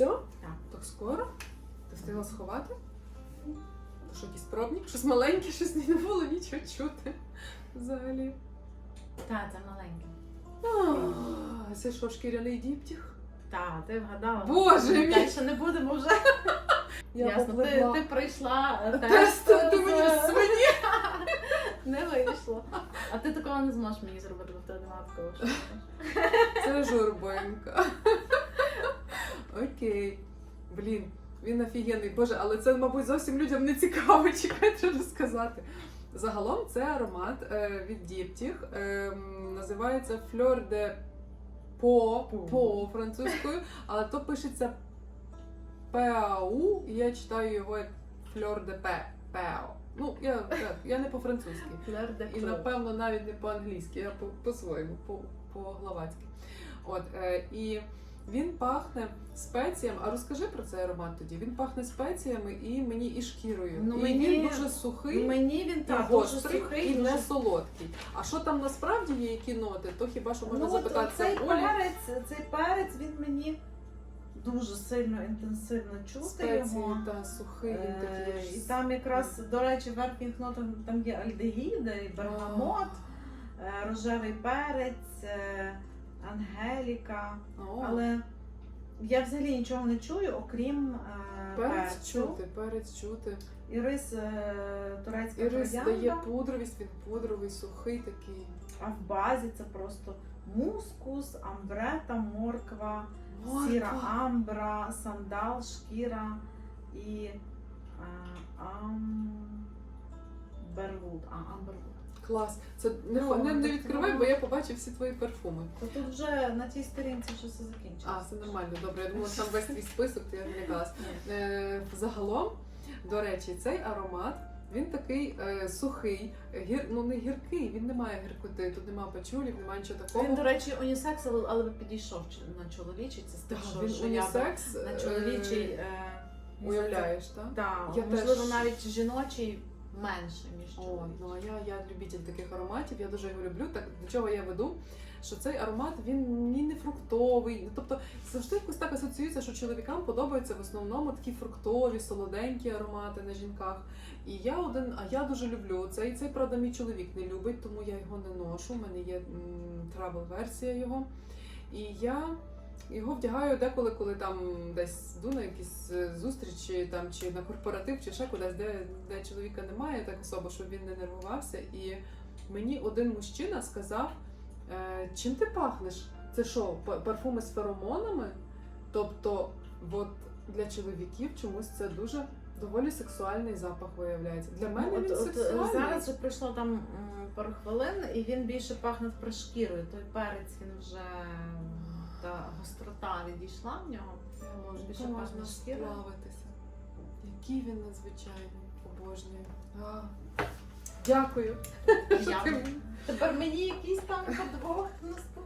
Все? Так. Так скоро? Ти встигла сховати? То що якийсь пробник? Щось маленьке, щось не було нічого чути. Взагалі. Так, це маленьке. А, Це що, шкіряний діптіх? Так, ти вгадала. Боже мій! Дальше не будемо вже. Ясно, ти, ти пройшла е, Тест, тест. ти мені з- свині. Не вийшло. А ти такого не зможеш мені зробити, бо в тебе немає такого. Це журбинка. Окей. Блін, він офігенний. Боже, але це, мабуть, зовсім людям не цікаво, чекай, треба сказати. Загалом це аромат е, від Діптіх. Е, називається Fleur de по, По. по французькою, але то пишеться ПАУ, і я читаю його як Fleur de Pe. Пео. Ну, я, я, я не по-французьки. І напевно навіть не по-англійськи, а по- по-своєму, по- по-главацьки. От, е, і він пахне спеціями. А розкажи про цей аромат тоді. Він пахне спеціями і мені і шкірою. Ну, і мені- він дуже сухий. Мені він І так дуже сухий, і дуже не солодкий. А що там насправді є, які ноти, то хіба що можна ну, от запитатися цей Олі. перець, цей перець він мені дуже сильно інтенсивно чути Спеції його. та сухий він Е, такий. І там якраз, до речі, в верхніх нотах там є альдегіди, і бергамот, е, рожевий перець, е, ангеліка. О, Але я взагалі нічого не чую, окрім е, перець перцю. чути, перець чути. І рис е, турецька І рис троянда, дає пудровість, він пудровий, сухий такий. а в базі це просто мускус, амбрета, морква, Морква. сіра амбра, сандал, шкіра і е, амберлуд. А, амберлуд. Клас. Це не, Ну, не, не так відкривай, бо я побачив всі твої парфуми. То тут вже на тій сторінці вже все закінчилося. А, все нормально, добре. Я думала, там весь твій список, то я злякалась. Ні. Е, загалом, до речі, цей аромат. Він такий е, сухий, гір, ну не гіркий, він не має гіркоти, тут немає пачулів, немає нічого такого. Він, до речі, унісекс, але, але би підійшов чи- на чоловічий. Це з тих, Так, що, він я би унісекс. на е, чоловічий. Е, Уявляєш, так? так, Я можливо, теж- навіть жіночий менше, ніж О, ну а я, я любитель таких ароматів, я дуже його люблю. Так до чого я веду? Що цей аромат він ні не фруктовий. Ну, Тобто завжди якось так асоціюється, що чоловікам подобаються в основному такі фруктові, солоденькі аромати на жінках. І я один, а я дуже люблю цей. Цей правда мій чоловік не любить, тому я його не ношу. У мене є трабл версія його. І я його вдягаю деколи, коли там десь йду на якісь е, зустрічі там чи на корпоратив, чи ще кудись, де, де чоловіка немає, так особо, щоб він не нервувався. І мені один мужчина сказав, е, чим ти пахнеш? Це що, парфуми з феромонами? Тобто, от для чоловіків чомусь це дуже доволі сексуальний запах виявляється. Для мене Ну, він от, от, сексуальний. зараз вже пройшло там пару хвилин, і він більше пахне прошкірою. Той перець він вже та гострота відійшла в нього. Більше можна справитися. сплавитися. Який він надзвичайний, обожнює. А, Дякую. Я... Тепер мені якийсь там подвох наступний.